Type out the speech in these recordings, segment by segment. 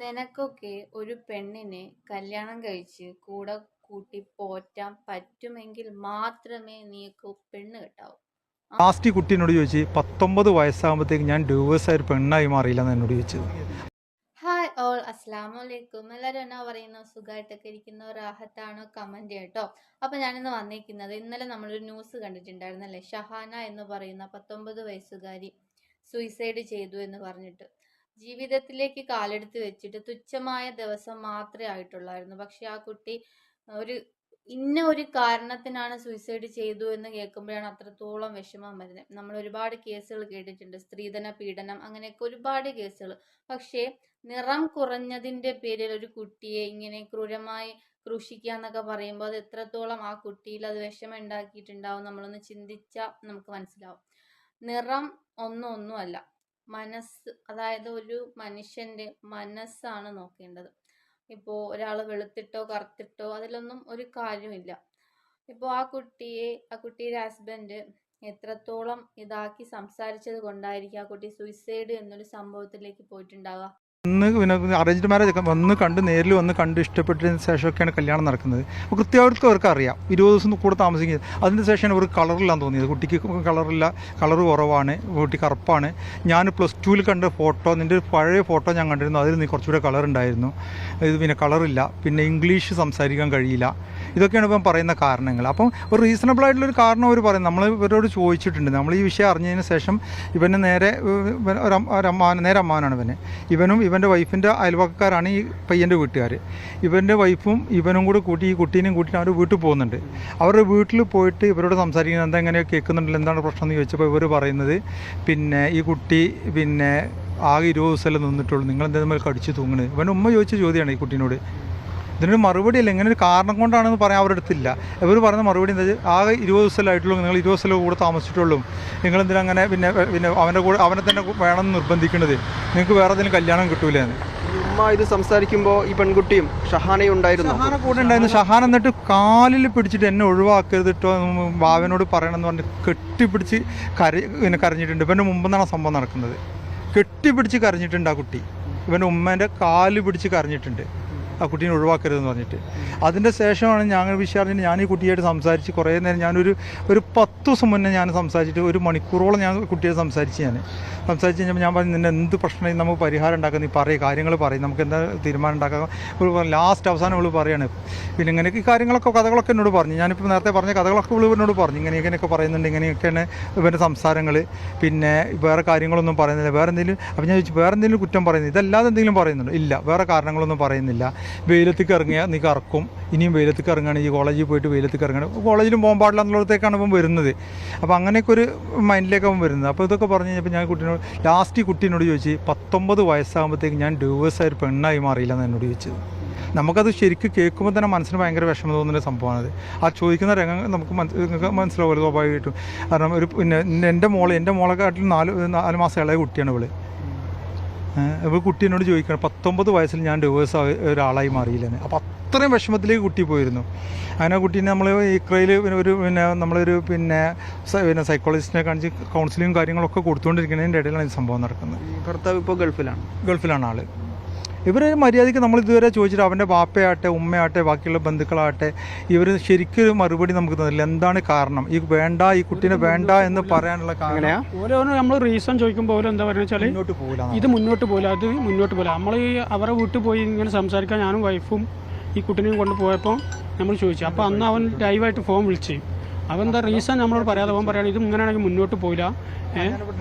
നിനക്കൊക്കെ ഒരു പെണ്ണിനെ കല്യാണം കഴിച്ച് കൂടെ കൂട്ടി പോറ്റാൻ പറ്റുമെങ്കിൽ മാത്രമേ നീക്ക് പെണ്ണ് കിട്ടാവൂ. ലാസ്റ്റ് കുട്ടി എന്നോട് ചോദിച്ചു പത്തൊമ്പത് വയസ്സാകുമ്പോഴത്തേക്ക് ഞാൻ ഡ്യൂവേഴ്സ് ആയ ഒരു പെണ്ണായി മാറിയില്ല എന്ന് എന്നോട് ചോദിച്ചത്. ഹായ് ഓൾ അസ്സാം വലൈക്കും എല്ലാവരും എന്നാ പറയുന്നു? സുഖമായിട്ടൊക്കെ ഇരിക്കുന്ന റാഹത്താണോ കമന്റ് കേട്ടോ അപ്പോൾ ഞാനിന്ന് വന്നിരിക്കുന്നത് ഇന്നലെ നമ്മളൊരു ന്യൂസ് കണ്ടിട്ടുണ്ടായിരുന്നല്ലേ? ഷഹാന എന്ന് പറയുന്ന പത്തൊമ്പത് വയസ്സുകാരി സൂയിസൈഡ് ചെയ്തു എന്ന് പറഞ്ഞിട്ട്. ജീവിതത്തിലേക്ക് കാലെടുത്ത് വെച്ചിട്ട് തുച്ഛമായ ദിവസം മാത്രമേ ആയിട്ടുള്ളായിരുന്നു. പക്ഷെ ആ കുട്ടി ഒരു ഇന്ന ഒരു കാരണത്തിനാണ് സൂയിസൈഡ് ചെയ്തു എന്ന് കേൾക്കുമ്പോഴാണ് അത്രത്തോളം വിഷമം വരുന്നത്. നമ്മൾ ഒരുപാട് കേസുകൾ കേട്ടിട്ടുണ്ട്. സ്ത്രീധന പീഡനം അങ്ങനെയൊക്കെ ഒരുപാട് കേസുകൾ. പക്ഷേ നിറം കുറഞ്ഞതിന്റെ പേരിൽ ഒരു കുട്ടിയെ ഇങ്ങനെ ക്രൂരമായി ക്രൂശിക്കുക എന്നൊക്കെ പറയുമ്പോൾ അത് എത്രത്തോളം ആ കുട്ടിയിൽ അത് വിഷമം ഉണ്ടാക്കിയിട്ടുണ്ടാവും നമ്മളൊന്ന് ചിന്തിച്ചാൽ നമുക്ക് മനസ്സിലാവും. നിറം ഒന്നും ഒന്നുമല്ല മനസ്സ് അതായത് ഒരു മനുഷ്യന്റെ മനസ്സാണ് നോക്കേണ്ടത്. ഇപ്പോൾ ഒരാൾ വെളുത്തിട്ടോ കറുത്തിട്ടോ അതിലൊന്നും ഒരു കാര്യമില്ല. ഇപ്പോൾ ആ കുട്ടിയെ ആ കുട്ടിയുടെ ഹസ്ബൻഡ് എത്രത്തോളം ഇതാക്കി സംസാരിച്ചത് കൊണ്ടായിരിക്കും ആ കുട്ടി സൂയിസൈഡ് എന്നൊരു സംഭവത്തിലേക്ക് പോയിട്ടുണ്ടാവുക? ഇന്ന് പിന്നെ അറേഞ്ച്ഡ് മാരേജ് ഒക്കെ വന്ന് കണ്ട് നേരിൽ വന്ന് കണ്ട് ഇഷ്ടപ്പെട്ടതിന് ശേഷമൊക്കെയാണ് കല്യാണം നടക്കുന്നത്. അപ്പോൾ കൃത്യമായിട്ട് അവർക്ക് അറിയാം. ഇരുപത് ദിവസം കൂടെ താമസിക്കുന്നത് അതിന് ശേഷമാണ് അവർക്ക് കളറില്ലാന്ന് തോന്നിയത്. കുട്ടിക്ക് കളറില്ല കളർ കുറവാണ്. കുട്ടി കറുപ്പാണ്. ഞാൻ പ്ലസ് ടുവിൽ കണ്ട ഫോട്ടോ നിന്റെ ഒരു പഴയ ഫോട്ടോ ഞാൻ കണ്ടിരുന്നു. അതിൽ നീ കുറച്ചുകൂടെ കളർ ഉണ്ടായിരുന്നു. ഇത് പിന്നെ കളറില്ല പിന്നെ ഇംഗ്ലീഷ് സംസാരിക്കാൻ കഴിയില്ല. ഇതൊക്കെയാണ് ഇപ്പം പറയുന്ന കാരണങ്ങൾ. അപ്പം ഒരു റീസണബിൾ ആയിട്ടുള്ളൊരു കാരണം അവർ പറയും. നമ്മൾ ഇവരോട് ചോദിച്ചിട്ടുണ്ട്. നമ്മൾ ഈ വിഷയം അറിഞ്ഞതിന് ശേഷം ഇവന് നേരെ ഒരു നേരെ അമ്മാവനാണ് ഇവന്. ഇവനും ഇവന്റെ വൈഫിന്റെ അയൽവക്കക്കാരാണ് ഈ പയ്യന്റെ വീട്ടുകാർ ഇവന്റെ വൈഫും ഇവനും കൂടെ കൂട്ടി ഈ കുട്ടീനെയും കൂട്ടിയിട്ട് അവർ വീട്ടിൽ പോകുന്നുണ്ട്. അവരുടെ വീട്ടിൽ പോയിട്ട് ഇവരോട് സംസാരിക്കുന്നത് എന്താ എങ്ങനെ കേൾക്കുന്നുണ്ടല്ലോ എന്താണ് പ്രശ്നം എന്ന് ചോദിച്ചപ്പോൾ ഇവർ പറയുന്നത് പിന്നെ ഈ കുട്ടി പിന്നെ ആകെ ഇരുപത് ദിവസമല്ലേ നിന്നിട്ടുള്ളൂ നിങ്ങൾ എന്താ തമ്മിൽ കടിച്ചു തൂങ്ങണത്? ഇവൻ ഉമ്മ ചോദിച്ച ചോദ്യമാണ് ഈ കുട്ടീനോട്. ഇതിനൊരു മറുപടി അല്ല ഇങ്ങനെ ഒരു കാരണം കൊണ്ടാണെന്ന് പറയാൻ അവരുടെ അടുത്തില്ല ഇവർ പറയുന്ന മറുപടി എന്താ ആകെ ഇരുപത് ദിവസമല്ലായിട്ടുള്ളൂ നിങ്ങൾ ഇരുപത് ദിവസം കൂടെ താമസിച്ചിട്ടുള്ളൂ. നിങ്ങൾ എന്തിനാ അങ്ങനെ പിന്നെ പിന്നെ അവന്റെ കൂടെ അവനെ തന്നെ വേണമെന്ന് നിർബന്ധിക്കുന്നത് നിങ്ങൾക്ക് വേറെ എന്തെങ്കിലും കല്യാണം കിട്ടൂലെന്ന് ഉമ്മ ഇത് സംസാരിക്കുമ്പോൾ ഈ പെൺകുട്ടിയും ഷഹാനയും ഉണ്ടായിരുന്നു. ഷഹാന കൂടെ ഉണ്ടായിരുന്നു. ഷഹാൻ എന്നിട്ട് കാലിൽ പിടിച്ചിട്ട് എന്നെ ഒഴിവാക്കരുത് കേട്ടോ എന്ന് ബാവനോട് പറയണമെന്ന് പറഞ്ഞ് കെട്ടിപ്പിടിച്ച് കര പിന്നെ കരഞ്ഞിട്ടുണ്ട്. ഇവന്റെ മുമ്പ് നിന്നാണ് സംഭവം നടക്കുന്നത്. കെട്ടിപ്പിടിച്ച് കരഞ്ഞിട്ടുണ്ട് ആ കുട്ടി. ഇവന്റെ ഉമ്മേന്റെ കാൽ പിടിച്ച് കരഞ്ഞിട്ടുണ്ട്. ആ കുട്ടീനെ ഒഴിവാക്കരുതെന്ന് പറഞ്ഞിട്ട്. അതിന്റെ ശേഷമാണ് ഞങ്ങൾ വിശാറിന് ഞാൻ ഈ കുട്ടിയായിട്ട് സംസാരിച്ച് കുറേ നേരം ഞാനൊരു ഒരു പത്ത് ദിവസം മുന്നേ ഞാൻ സംസാരിച്ചിട്ട് ഒരു മണിക്കൂറോളം ഞാൻ കുട്ടിയെ സംസാരിച്ച് ഞാൻ. സംസാരിച്ച് കഴിഞ്ഞപ്പോൾ ഞാൻ പറഞ്ഞു നിന്നെ എന്ത് പ്രശ്നമായി നമുക്ക് പരിഹാരം ഉണ്ടാക്കാം. നീ പറയും കാര്യങ്ങൾ പറയും. നമുക്ക് എന്താ തീരുമാനം ഉണ്ടാക്കാം? ലാസ്റ്റ് അവസാനം ഇവൾ പറയാണ്. പിന്നെ ഇങ്ങനെയൊക്കെ ഈ കാര്യങ്ങളൊക്കെ കഥകളൊക്കെ എന്നോട് പറഞ്ഞു. ഞാനിപ്പോൾ നേരത്തെ പറഞ്ഞ കഥകളൊക്കെ ഇവൾ എന്നോട് പറഞ്ഞു. ഇങ്ങനെ ഇങ്ങനെയൊക്കെ പറയുന്നുണ്ട്. ഇങ്ങനെയൊക്കെയാണ് ഇവന്റെ സംസാരങ്ങൾ പിന്നെ വേറെ കാര്യങ്ങളൊന്നും പറയുന്നില്ല. വേറെ എന്തെങ്കിലും അപ്പോൾ ഞാൻ ചോദിച്ചു വേറെ എന്തെങ്കിലും കുറ്റം പറയുന്നു? ഇതല്ലാതെ എന്തെങ്കിലും പറയുന്നുണ്ടോ? ഇല്ല. വേറെ കാരണങ്ങളൊന്നും പറയുന്നില്ല. വെയിലത്തേക്ക് ഇറങ്ങിയാൽ നീ കറക്കും. ഇനിയും വെയിലത്തേക്ക് ഇറങ്ങുകയാണ് ഈ കോളേജിൽ പോയിട്ട് വെയിലത്തേക്ക് ഇറങ്ങണം. കോളേജിലും പോകാൻ പാടില്ല എന്നുള്ളടത്തേക്കാണ് ഇപ്പം വരുന്നത്. അപ്പോൾ അങ്ങനെയൊക്കെ ഒരു മൈൻഡിലേക്ക് അവൻ വരുന്നത്. അപ്പോൾ ഇതൊക്കെ പറഞ്ഞു കഴിഞ്ഞപ്പോൾ ഞാൻ കുട്ടീനോട് ലാസ്റ്റ് കുട്ടീനോട് ചോദിച്ച് പത്തൊമ്പത് വയസ്സാകുമ്പോഴത്തേക്ക് ഞാൻ ഡിവേഴ്സായ ഒരു പെണ്ണായി മാറിയില്ല എന്ന് എന്നോട് ചോദിച്ചത്. നമുക്കത് ശരിക്കും കേൾക്കുമ്പോൾ തന്നെ മനസ്സിന് ഭയങ്കര വിഷമം തോന്നുന്ന ഒരു സംഭവമാണത്. ആ ചോദിക്കുന്ന രംഗം നമുക്ക് മനസ്സിലാവുമല്ലോ സ്വാഭാവികമായിട്ടും. കാരണം ഒരു പിന്നെ എന്റെ മോളെ എന്റെ മോളെക്കാട്ടിൽ നാല് നാല് മാസം ഇളയ കുട്ടിയാണ് ഇവൾ. ഇപ്പോൾ കുട്ടി എന്നോട് ചോദിക്കണം പത്തൊമ്പത് വയസ്സിൽ ഞാൻ ഡിവേഴ്സ് ഒരാളായി മാറിയില്ലെന്ന്. അപ്പോൾ അത്രയും വിഷമത്തിലേക്ക് കുട്ടി പോയിരുന്നു. അങ്ങനെ കുട്ടീനെ നമ്മൾ ഇക്രയിൽ പിന്നെ ഒരു പിന്നെ നമ്മളൊരു പിന്നെ പിന്നെ സൈക്കോളജിസ്റ്റിനെ കാണിച്ച് കൗൺസിലിങ്ങും കാര്യങ്ങളൊക്കെ കൊടുത്തുകൊണ്ടിരിക്കുന്നതിന്റെ ഇടയിലാണ് ഈ സംഭവം നടക്കുന്നത്. ഭർത്താവ് ഇപ്പോൾ ഗൾഫിലാണ്. ഗൾഫിലാണ് ആൾ ഇവർ മര്യാദയ്ക്ക് നമ്മൾ ഇതുവരെ ചോദിച്ചിട്ട് അവന്റെ വാപ്പയാട്ടെ ഉമ്മയാട്ടെ ബാക്കിയുള്ള ബന്ധുക്കളാകട്ടെ ഇവർ ശരിക്കും മറുപടി നമുക്ക് തന്നില്ല. എന്താണ് കാരണം? ഈ വേണ്ട ഈ കുട്ടീനെ വേണ്ട എന്ന് പറയാനുള്ള കാരണം അങ്ങനെയാ ഓരോന്ന് നമ്മൾ റീസൺ ചോദിക്കുമ്പോൾ ഓരോ എന്താ പറയുക വെച്ചാൽ മുന്നോട്ട് പോകില്ല ഇത് മുന്നോട്ട് പോകില്ല അത് മുന്നോട്ട് പോകില്ല നമ്മൾ ഈ അവരെ വീട്ടിൽ പോയി ഇങ്ങനെ സംസാരിക്കാൻ ഞാനും വൈഫും ഈ കുട്ടീനെയും കൊണ്ട് പോയപ്പോൾ നമ്മൾ ചോദിച്ചു. അപ്പോൾ അന്ന് അവൻ ലൈവായിട്ട് ഫോൺ വിളിച്ച്. അവൻ എന്താ റീസൺ നമ്മളോട് പറയാതെ? അവൻ പറയുകയാണെങ്കിൽ ഇത് ഇങ്ങനെയാണെങ്കിൽ മുന്നോട്ട് പോയില്ല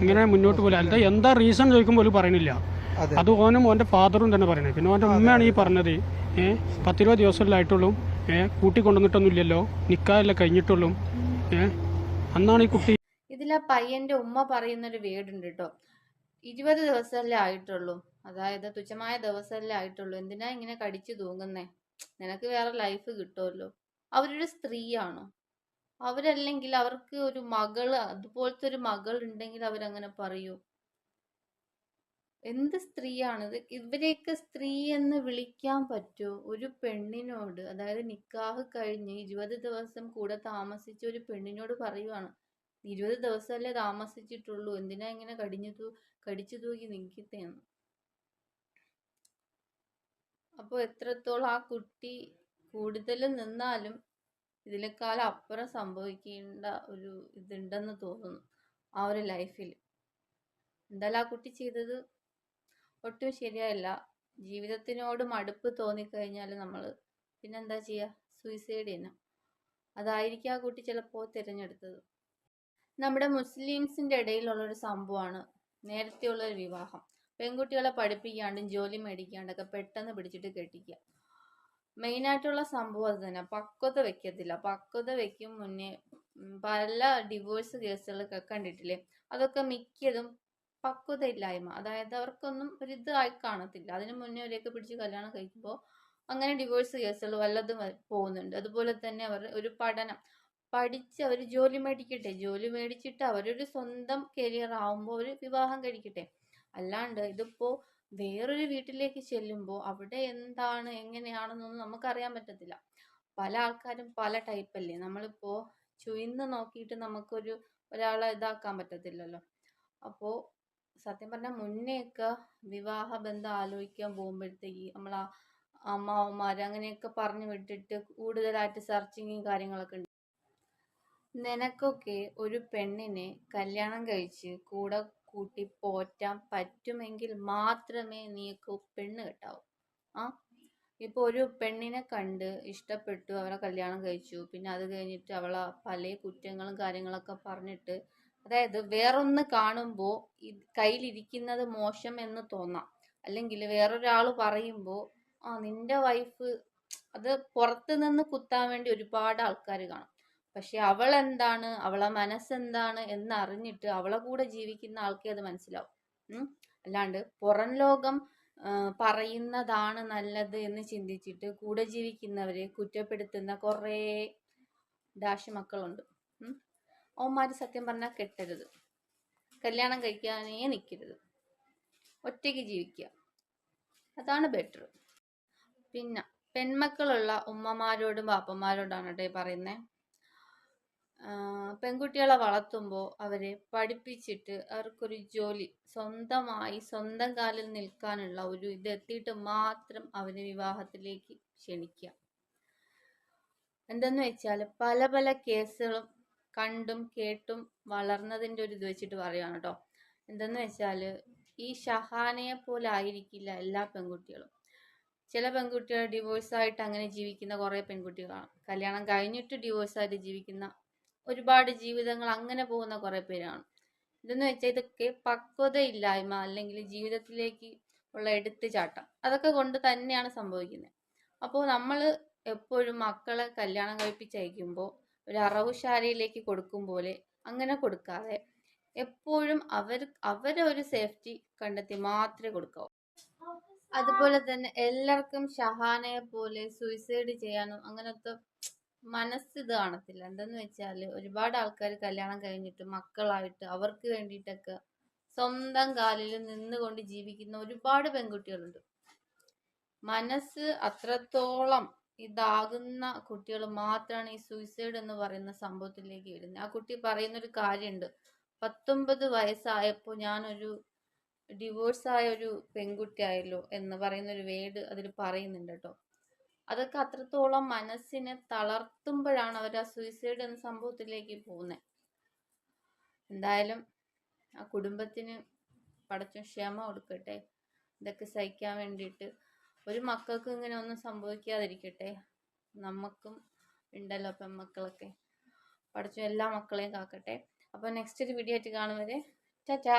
ഇങ്ങനെ മുന്നോട്ട് പോയില്ല എന്താ എന്താ റീസൺ ചോദിക്കുമ്പോൾ ഒരു പറയണില്ല അതെ. ഓനും ഓന്റെ ഫാദറും തന്നെ പറയണേ. പിന്നെ ഓന്റെ ഉമ്മയാണ് ഈ പറഞ്ഞത്. ഏഹ് പത്തിരുപത് ദിവസമല്ലായിട്ടുള്ളൂ. ഏഹ് കൂട്ടി കൊണ്ടുവന്നിട്ടൊന്നുമില്ലല്ലോ നിക്കായല്ലേ കഴിഞ്ഞിട്ടുള്ളൂ. ഏഹ് അന്നാണ് ഈ കുട്ടി ഇതിലെ പയ്യന്റെ ഉമ്മ പറയുന്നൊരു വീടുണ്ട് കേട്ടോ ഇരുപത് ദിവസമല്ലേ ആയിട്ടുള്ളൂ. അതായത് തുച്ഛമായ ദിവസമല്ലേ ആയിട്ടുള്ളൂ. എന്തിനാ ഇങ്ങനെ കടിച്ചു തൂങ്ങുന്നേ? നിനക്ക് വേറെ ലൈഫ് കിട്ടുമല്ലോ അവരൊരു സ്ത്രീയാണോ? അവരല്ലെങ്കിൽ അവർക്ക് ഒരു മകൾ അതുപോലത്തെ ഒരു മകൾ ഉണ്ടെങ്കിൽ അവരങ്ങനെ പറയൂ? എന്ത് സ്ത്രീയാണിത് ഇവരെയൊക്കെ സ്ത്രീ എന്ന് വിളിക്കാൻ പറ്റുമോ ഒരു പെണ്ണിനോട്. അതായത് നിക്കാഹ് കഴിഞ്ഞ് ഇരുപത് ദിവസം കൂടെ താമസിച്ച ഒരു പെണ്ണിനോട് പറയുവാണ്. ഇരുപത് ദിവസമല്ലേ താമസിച്ചിട്ടുള്ളൂ. എന്തിനാ ഇങ്ങനെ കടിഞ്ഞു തൂ കടിച്ചു തൂക്കി നിൽക്കുന്നതെന്ന് അപ്പോൾ എത്രത്തോളം ആ കുട്ടി കൂടുതൽ നിന്നാലും ഇതിനേക്കാളും അപ്പുറം സംഭവിക്കേണ്ട ഒരു ഇതുണ്ടെന്ന് തോന്നുന്നു ആ ഒരു ലൈഫിൽ എന്തായാലും ആ കുട്ടി ചെയ്തത് ഒട്ടും ശരിയല്ല ജീവിതത്തിനോട് മടുപ്പ് തോന്നിക്കഴിഞ്ഞാൽ നമ്മൾ പിന്നെന്താ ചെയ്യുക സൂയിസൈഡ് ചെയ്യണം അതായിരിക്കും ആ കുട്ടി ചിലപ്പോൾ തിരഞ്ഞെടുത്തത്. നമ്മുടെ മുസ്ലിംസിന്റെ ഇടയിലുള്ള ഒരു സംഭവമാണ് നേരത്തെയുള്ളൊരു വിവാഹം. പെൺകുട്ടികളെ പഠിപ്പിക്കാണ്ടും ജോലി മേടിക്കാണ്ടൊക്കെ പെട്ടെന്ന് പിടിച്ചിട്ട് കെട്ടിക്കുക. മെയിനായിട്ടുള്ള സംഭവം അത് തന്നെ. പക്വത വെക്കത്തില്ല. പക്വത വെക്കും മുന്നേ. പല ഡിവോഴ്സ് കേസുകളൊക്കെ കണ്ടിട്ടില്ലേ? അതൊക്കെ മിക്കതും പക്വത ഇല്ലായ്മ അതായത് അവർക്കൊന്നും ഒരു ഇതായി കാണത്തില്ല. അതിന് മുന്നേ അവരെയൊക്കെ പിടിച്ച് കല്യാണം കഴിക്കുമ്പോൾ അങ്ങനെ ഡിവോഴ്സ് കേസുകൾ വല്ലതും പോകുന്നുണ്ട്. അതുപോലെ തന്നെ അവർ ഒരു പഠനം. പഠിച്ച് അവർ ജോലി മേടിക്കട്ടെ. ജോലി മേടിച്ചിട്ട് അവരൊരു സ്വന്തം കരിയർ ആവുമ്പോൾ ഒരു വിവാഹം കഴിക്കട്ടെ. അല്ലാണ്ട് ഇതിപ്പോ വേറൊരു വീട്ടിലേക്ക് ചെല്ലുമ്പോൾ അവിടെ എന്താണ് എങ്ങനെയാണെന്നൊന്നും നമുക്കറിയാൻ പറ്റത്തില്ല. പല ആൾക്കാരും പല ടൈപ്പ് ടൈപ്പല്ലേ നമ്മളിപ്പോ ചുയിന്ന് നോക്കിയിട്ട് നമുക്കൊരു ഒരാളെ ഇതാക്കാൻ പറ്റത്തില്ലല്ലോ. അപ്പോൾ സത്യം പറഞ്ഞാൽ മുന്നേയൊക്കെ വിവാഹ ബന്ധം ആലോചിക്കാൻ പോകുമ്പോഴത്തേക്ക് നമ്മൾ ആ അമ്മാവന്മാർ അങ്ങനെയൊക്കെ പറഞ്ഞു വിട്ടിട്ട് കൂടുതലായിട്ട് സെർച്ചിങ്ങും കാര്യങ്ങളൊക്കെ ഉണ്ട്. നിനക്കൊക്കെ ഒരു പെണ്ണിനെ കല്യാണം കഴിച്ച് കൂടെ കൂട്ടി പോറ്റാൻ പറ്റുമെങ്കിൽ മാത്രമേ നീക്ക് പെണ്ണ് കെട്ടാവൂ. ആ? ഇപ്പോൾ ഒരു പെണ്ണിനെ കണ്ട് ഇഷ്ടപ്പെട്ടു അവളെ കല്യാണം കഴിച്ചു. പിന്നെ അത് കഴിഞ്ഞിട്ട് അവളെ പല കുറ്റങ്ങളും കാര്യങ്ങളൊക്കെ പറഞ്ഞിട്ട് അതായത് വേറൊന്ന് കാണുമ്പോൾ കയ്യിലിരിക്കുന്നത് മോശം എന്ന് തോന്നാം. അല്ലെങ്കിൽ വേറൊരാൾ പറയുമ്പോൾ ആ നിന്റെ വൈഫ് അത് പുറത്തു നിന്ന് കുത്താൻ വേണ്ടി ഒരുപാട് ആൾക്കാർ കാണും. പക്ഷെ അവൾ എന്താണ് അവളെ മനസ്സെന്താണ്? എന്നറിഞ്ഞിട്ട് അവളെ കൂടെ ജീവിക്കുന്ന ആൾക്കേ അത് മനസ്സിലാവും. അല്ലാണ്ട് പുറം ലോകം പറയുന്നതാണ് നല്ലത് എന്ന് ചിന്തിച്ചിട്ട് കൂടെ ജീവിക്കുന്നവരെ കുറ്റപ്പെടുത്തുന്ന കുറേ ഡാഷ് മക്കളുണ്ട് അവന്മാര് സത്യം പറഞ്ഞാൽ കെട്ടരുത്. കല്യാണം കഴിക്കാനേ നിൽക്കരുത് ഒറ്റയ്ക്ക് ജീവിക്കുക. അതാണ് ബെറ്റർ പിന്നെ പെൺമക്കളുള്ള ഉമ്മമാരോടും ബാപ്പന്മാരോടാണ് കേട്ടോ പറയുന്നത് പെൺകുട്ടികളെ വളർത്തുമ്പോൾ അവരെ പഠിപ്പിച്ചിട്ട് അവർക്കൊരു ജോലി സ്വന്തമായി സ്വന്തം കാലിൽ നിൽക്കാനുള്ള ഒരു ഇത് എത്തിയിട്ട് മാത്രം അവരെ വിവാഹത്തിലേക്ക് ക്ഷണിക്കുക. എന്തെന്ന് വെച്ചാൽ പല പല കേസുകളും കണ്ടും കേട്ടും വളർന്നതിന്റെ ഒരു ഇത് വെച്ചിട്ട് പറയുകയാണ് കേട്ടോ. എന്തെന്ന് വെച്ചാൽ ഈ ഷഹാനയെ പോലെ ആയിരിക്കില്ല എല്ലാ പെൺകുട്ടികളും. ചില പെൺകുട്ടികൾ ഡിവോഴ്സായിട്ട് അങ്ങനെ ജീവിക്കുന്ന കുറേ പെൺകുട്ടികളാണ്. കല്യാണം കഴിഞ്ഞിട്ട് ഡിവോഴ്സായിട്ട് ജീവിക്കുന്ന ഒരുപാട് ജീവിതങ്ങൾ അങ്ങനെ പോകുന്ന കുറേ പേരാണ്. ഇതെന്ന് വെച്ചാൽ ഇതൊക്കെ പക്വതയില്ലായ്മ അല്ലെങ്കിൽ ജീവിതത്തിലേക്ക് ഉള്ള എടുത്തുചാട്ടം. അതൊക്കെ കൊണ്ട് തന്നെയാണ് സംഭവിക്കുന്നത് അപ്പോൾ നമ്മൾ എപ്പോഴും മക്കളെ കല്യാണം കഴിപ്പിച്ചയക്കുമ്പോൾ ഒരു അറവുശാലയിലേക്ക് കൊടുക്കും പോലെ അങ്ങനെ കൊടുക്കാതെ എപ്പോഴും അവർ അവരെ ഒരു സേഫ്റ്റി കണ്ടെത്തി മാത്രമേ കൊടുക്കാവൂ. അതുപോലെ തന്നെ എല്ലാവർക്കും ഷഹാനയെ പോലെ സൂയിസൈഡ് ചെയ്യാനും അങ്ങനത്തെ മനസ്സ് ഇത് കാണത്തില്ല. എന്തെന്ന് വെച്ചാൽ ഒരുപാട് ആൾക്കാർ കല്യാണം കഴിഞ്ഞിട്ട് മക്കളായിട്ട് അവർക്ക് വേണ്ടിയിട്ടൊക്കെ സ്വന്തം കാലിൽ നിന്നുകൊണ്ട് ജീവിക്കുന്ന ഒരുപാട് പെൺകുട്ടികളുണ്ട്. മനസ്സ് അത്രത്തോളം ഇതാകുന്ന കുട്ടികൾ മാത്രമാണ് ഈ സൂയിസൈഡ് എന്ന് പറയുന്ന സംഭവത്തിലേക്ക് വരുന്നത് ആ കുട്ടി പറയുന്നൊരു കാര്യമുണ്ട് പത്തൊമ്പത് വയസ്സായപ്പോൾ ഞാനൊരു ഡിവോഴ്സ് ആയ ഒരു പെൺകുട്ടിയായല്ലോ എന്ന് പറയുന്ന ഒരു വേർഡ് അതിൽ പറയുന്നുണ്ട് കേട്ടോ അതൊക്കെ അത്രത്തോളം മനസ്സിനെ തളർത്തുമ്പോഴാണ് അവർ ആ സൂയിസൈഡ് എന്ന സംഭവത്തിലേക്ക് പോകുന്നത് എന്തായാലും ആ കുടുംബത്തിന് പടച്ചും ക്ഷമ കൊടുക്കട്ടെ. ഇതൊക്കെ സഹിക്കാൻ വേണ്ടിയിട്ട് ഒരു മക്കൾക്ക് ഇങ്ങനെ ഒന്നും സംഭവിക്കാതിരിക്കട്ടെ. നമുക്കും ഉണ്ടല്ലോ പെൺമക്കളൊക്കെ. പഠിച്ചു എല്ലാ മക്കളെയും കാക്കട്ടെ. അപ്പോൾ നെക്സ്റ്റ് ഒരു വീഡിയോ ആയിട്ട് കാണും വരെ. ടാറ്റാ